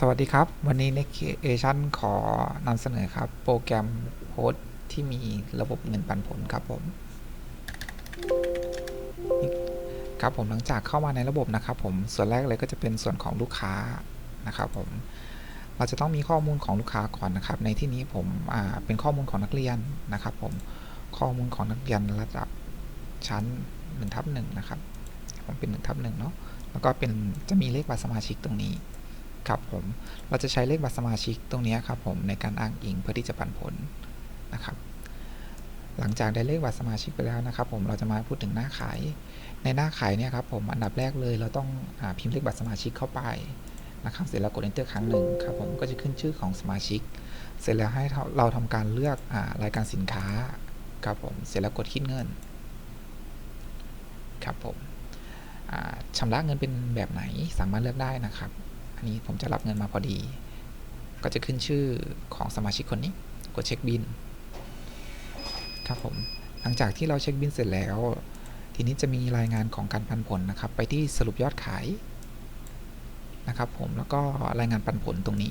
สวัสดีครับ วันนี้ Next Creation ขอนำเสนอครับ โปรแกรมโฮสที่มีระบบเงินปันผลครับผมครับผมหลังจากเข้ามาในระบบนะครับผมส่วนแรกเลยก็จะเป็นส่วนของลูกค้านะครับผมเราจะต้องมีข้อมูลของลูกค้าก่อนนะครับ ในที่นี้ผมเป็นข้อมูลของนักเรียนนะครับ ผมข้อมูลของนักเรียนระดับชั้น1ทับหนึ่งนะครับผมเป็น1ทับหนึ่งเนาะแล้วก็เป็นจะมีเลขบัตรสมาชิกตรงนี้ ครับผมเราจะใช้เลขบัตรสมาชิกตรงนี้ครับผมในการอ้างอิงเพื่อที่จะปันผลนะครับ หลังจากได้เลขบัตรสมาชิกไปแล้วนะครับผมเราจะมาพูดถึงหน้าขายในหน้าขายเนี่ยครับผมอันดับแรกเลยเราต้องอพิมพ์เลขบัตรสมาชิกเข้าไปนะครับ เสร็จแล้วกด enter ครั้งหนึ่งครับผมก็จะขึ้นชื่อของสมาชิก เสร็จแล้วให้เราทำการเลือกอารายการสินค้าครับผมเสร็จแล้วกดคิดเงินครับผมชำระเงินเป็นแบบไหนสามารถเลือกได้นะครับ อันนี้ผมจะรับเงินมาพอดี ก็จะขึ้นชื่อของสมาชิกคนนี้ กดเช็คบิน ครับผม หลังจากที่เราเช็คบินเสร็จแล้ว ทีนี้จะมีรายงานของการปันผลนะครับ ไปที่สรุปยอดขายนะครับผม แล้วก็รายงานปันผลตรงนี้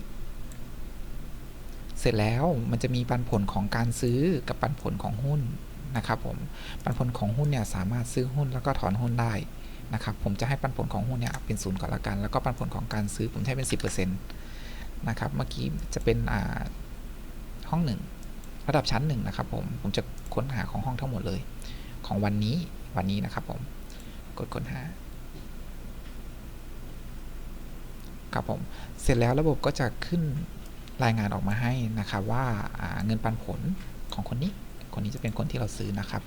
เสร็จแล้วมันจะมีปันผลของการซื้อกับปันผลของหุ้นนะครับผม ปันผลของหุ้นเนี่ยสามารถซื้อหุ้นแล้วก็ถอนหุ้นได้ นะครับ ผมจะให้ปันผลของหุ้นเนี่ยเป็นศูนย์ก่อนละกัน แล้วก็ปันผลของการซื้อผมให้เป็น 10%นะครับ เมื่อกี้จะเป็นห้องหนึ่งระดับชั้นหนึ่งนะครับผม ผมจะค้นหาของห้องทั้งหมดเลย ของวันนี้วันนี้นะครับผม กดค้นหาครับผม เสร็จแล้วระบบก็จะขึ้นรายงานออกมาให้นะครับว่าเงินปันผลของคนนี้ คนนี้จะเป็นคนที่เราซื้อนะครับ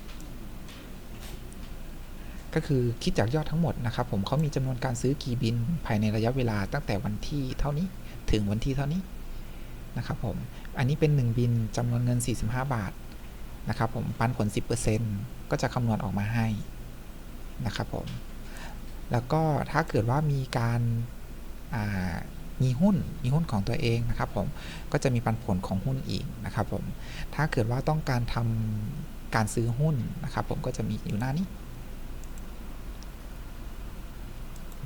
ก็คือคิดจากยอดทั้งหมดนะครับผมเขามีจำนวนการซื้อกี่บินภายในระยะเวลาตั้งแต่วันที่เท่านี้ถึงวันที่เท่านี้นะครับผมอันนี้เป็น 1 บินจำนวนเงิน 45 บาทนะครับผมปันผล 10%ก็จะคำนวณออกมาให้นะครับผมแล้วก็ถ้าเกิดว่ามีการมีหุ้นมีหุ้นของตัวเองนะครับผมก็จะมีปันผลของหุ้นอีกนะครับผมถ้าเกิดว่าต้องการทำการซื้อหุ้นนะครับผมก็จะมีอยู่หน้านี้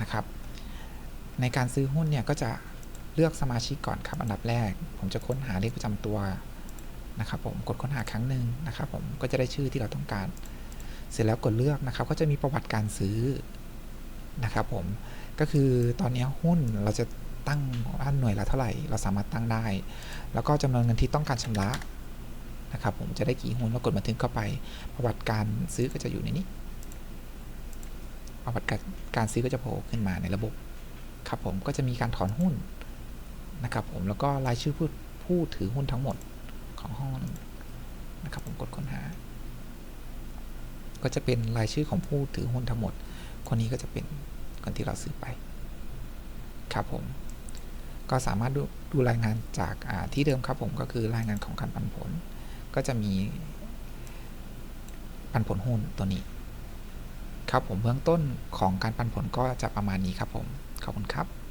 นะครับ ในการซื้อหุ้นเนี่ยก็จะเลือกสมาชิกก่อนครับ อันดับแรก ผมจะค้นหาเลขประจำตัวนะครับ ผมกดค้นหาครั้งหนึ่งนะครับ ผมก็จะได้ชื่อที่เราต้องการ เสร็จแล้วกดเลือกนะครับ ก็จะมีประวัติการซื้อนะครับ ผมก็คือตอนนี้หุ้นเราจะตั้งว่าหน่วยละเท่าไหร่ เราสามารถตั้งได้ แล้วก็จำนวนเงินที่ต้องการชำระนะครับ ผมจะได้กี่หุ้นแล้วกดบันทึกเข้าไป ประวัติการซื้อก็จะอยู่ในนี้ ประวัติการซื้อก็จะโผล่ขึ้นมาในระบบ ครับผมก็จะมีการถอนหุ้นนะครับผมแล้วก็รายชื่อผู้ผู้ถือหุ้นทั้งหมดของห้องนะครับผมกดค้นหา ก็จะเป็นรายชื่อของผู้ถือหุ้นทั้งหมด คนนี้ก็จะเป็นคนที่เราซื้อไป ครับผม ก็สามารถดูดูรายงานจากที่เดิมครับผมก็คือรายงานของการปันผล ก็จะมีปันผลหุ้นตัวนี้ ครับผมเบื้องต้นของการปันผลก็จะประมาณนี้ครับผม ขอบคุณครับ